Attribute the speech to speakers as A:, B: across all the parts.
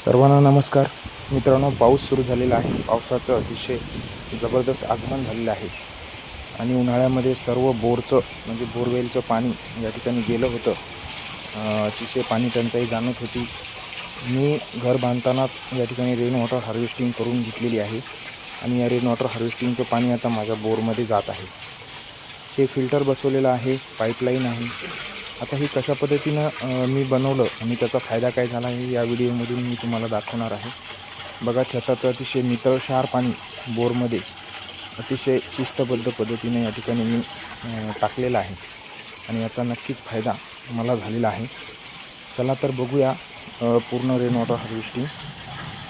A: सर्वांना नमस्कार. मित्रांनो पाऊस सुरू झालेला आहे. पावसाचं अतिशय जबरदस्त आगमन झालेलं आहे. आणि उन्हाळ्यामध्ये सर्व बोरचं म्हणजे बोरवेलचं पाणी या ठिकाणी गेलं होतं. अतिशय पाणी टंचाई जाणत होती. मी घर बांधतानाच या ठिकाणी रेन वॉटर हार्वेस्टिंग करून घेतलेली आहे. आणि या रेन वॉटर हार्वेस्टिंगचं पाणी आता माझ्या बोरमध्ये जात आहे. हे फिल्टर बसवलेलं आहे. पाईपलाईन आहे. आता हे कशा पद्धतीनं मी बनवलं आणि त्याचा फायदा काय झाला हे या व्हिडिओमधून मी तुम्हाला दाखवणार आहे. बघा छताचं अतिशय नितळशार पाणी बोरमध्ये अतिशय शिस्तबद्ध पद्धतीने या ठिकाणी मी टाकलेलं आहे. आणि याचा नक्कीच फायदा मला झालेला आहे. चला तर बघूया पूर्ण रेन वॉटर हार्वेस्टिंग.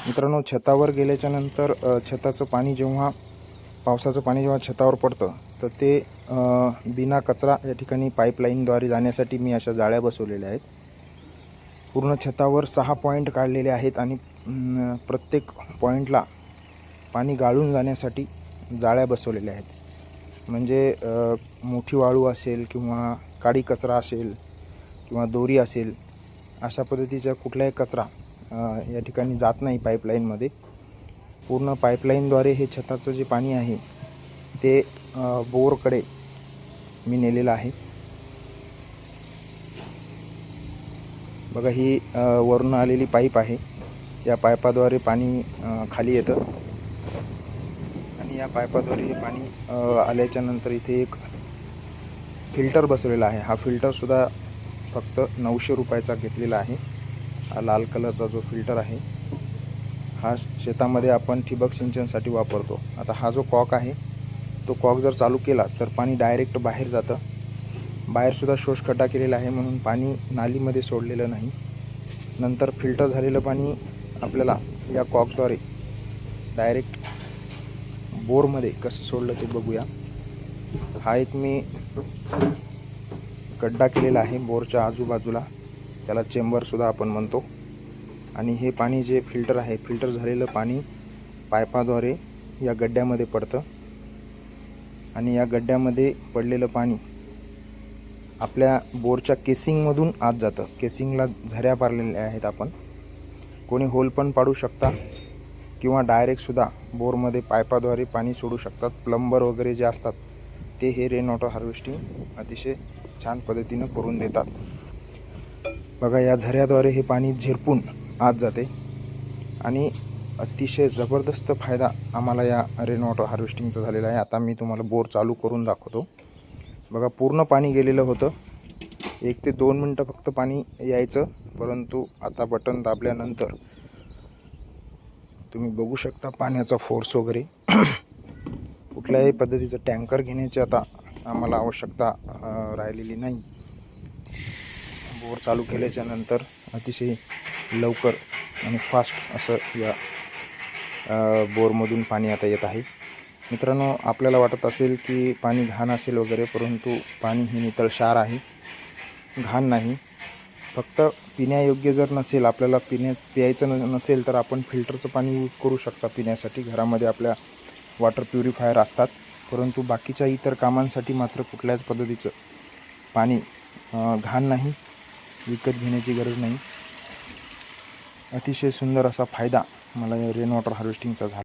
A: मित्रांनो छतावर गेल्याच्यानंतर छताचं पाणी जेव्हा पावसाचं पाणी जेव्हा छतावर पडतं तर ते बिना कचरा या ठिकाणी पाईपलाईनद्वारे जाण्यासाठी मी अशा जाळ्या बसवलेल्या आहेत. पूर्ण छतावर सहा पॉईंट काढलेले आहेत आणि प्रत्येक पॉईंटला पाणी गाळून जाण्यासाठी जाळ्या बसवलेल्या आहेत. म्हणजे मोठी वाळू असेल किंवा काडी कचरा असेल किंवा दोरी असेल अशा पद्धतीचा कुठलाही कचरा या ठिकाणी जात नाही पाईपलाईनमध्ये. पूर्ण पाईपलाईनद्वारे हे छताचं जे पाणी आहे ते बोरकडे मी नेलेला आहे. बघा ही वरून आलेली पाईप आहे. या पाईपाद्वारे पाणी खाली येतं. आणि या पाईपाद्वारे हे पाणी आल्याच्यानंतर इथे एक फिल्टर बसवलेला आहे. हा फिल्टरसुद्धा फक्त नऊशे रुपयाचा घेतलेला आहे. हा लाल कलरचा जो फिल्टर आहे हा शेतामध्ये आपण ठिबक सिंचनसाठी वापरतो. आता हा जो कॉक आहे तो कॉक जर चालू केला तर पाणी डायरेक्ट बाहेर जातं. बाहेरसुद्धा शोषखड्डा केलेला आहे म्हणून पाणी नालीमध्ये सोडलेलं नाही. नंतर फिल्टर झालेलं पाणी आपल्याला या कॉकद्वारे डायरेक्ट बोरमध्ये कसं सोडलं ते बघूया. हा एक मी गड्डा केलेला आहे बोरच्या आजूबाजूला. त्याला चेंबरसुद्धा आपण म्हणतो. आणि हे पाणी जे फिल्टर आहे फिल्टर झालेलं पाणी पायपाद्वारे या गड्ड्यामध्ये पडतं. आणि या गड्ड्यामध्ये पडलेलं पाणी आपल्या बोरच्या केसिंगमधून आत जातं. केसिंगला झऱ्या पारलेल्या आहेत आपण. कोणी होल पण पाडू शकता किंवा डायरेक्टसुद्धा बोरमध्ये पायपाद्वारे पाणी सोडू शकतात. प्लंबर वगैरे जे असतात ते हे रेन वॉटर हार्वेस्टिंग अतिशय छान पद्धतीनं करून देतात. बघा या झऱ्याद्वारे हे पाणी झिरपून आत जाते. आणि अतिशय जबरदस्त फायदा आम्हाला या रेन वॉटर हार्वेस्टिंगचा झालेला आहे. आता मी तुम्हाला बोर चालू करून दाखवतो. बघा पूर्ण पाणी गेलेलं होतं. एक ते दोन मिनटं फक्त पाणी यायचं परंतु आता बटन दाबल्यानंतर तुम्ही बघू शकता पाण्याचा फोर्स वगैरे. कुठल्याही पद्धतीचं टँकर घेण्याची आता आम्हाला आवश्यकता राहिलेली नाही. बोर चालू केल्याच्यानंतर अतिशय लवकर आणि फास्ट असं या बोरमधून पाणी आता येत आहे. मित्रांनो आपल्याला वाटत असेल की पाणी घाण असेल वगैरे परंतु पाणी हे नितळशार आहे. घाण नाही. फक्त पिण्यायोग्य जर नसेल आपल्याला पिण्या प्यायचं न नसेल तर आपण फिल्टरचं पाणी यूज करू शकता पिण्यासाठी. घरामध्ये आपल्या वॉटर प्युरिफायर असतात. परंतु बाकीच्या इतर कामांसाठी मात्र कुठल्याच पद्धतीचं पाणी घाण नाही. विकत घेण्याची गरज नाही. अतिशय सुंदर असा फायदा मला रेन वॉटर हार्वेस्टिंगचा झाला.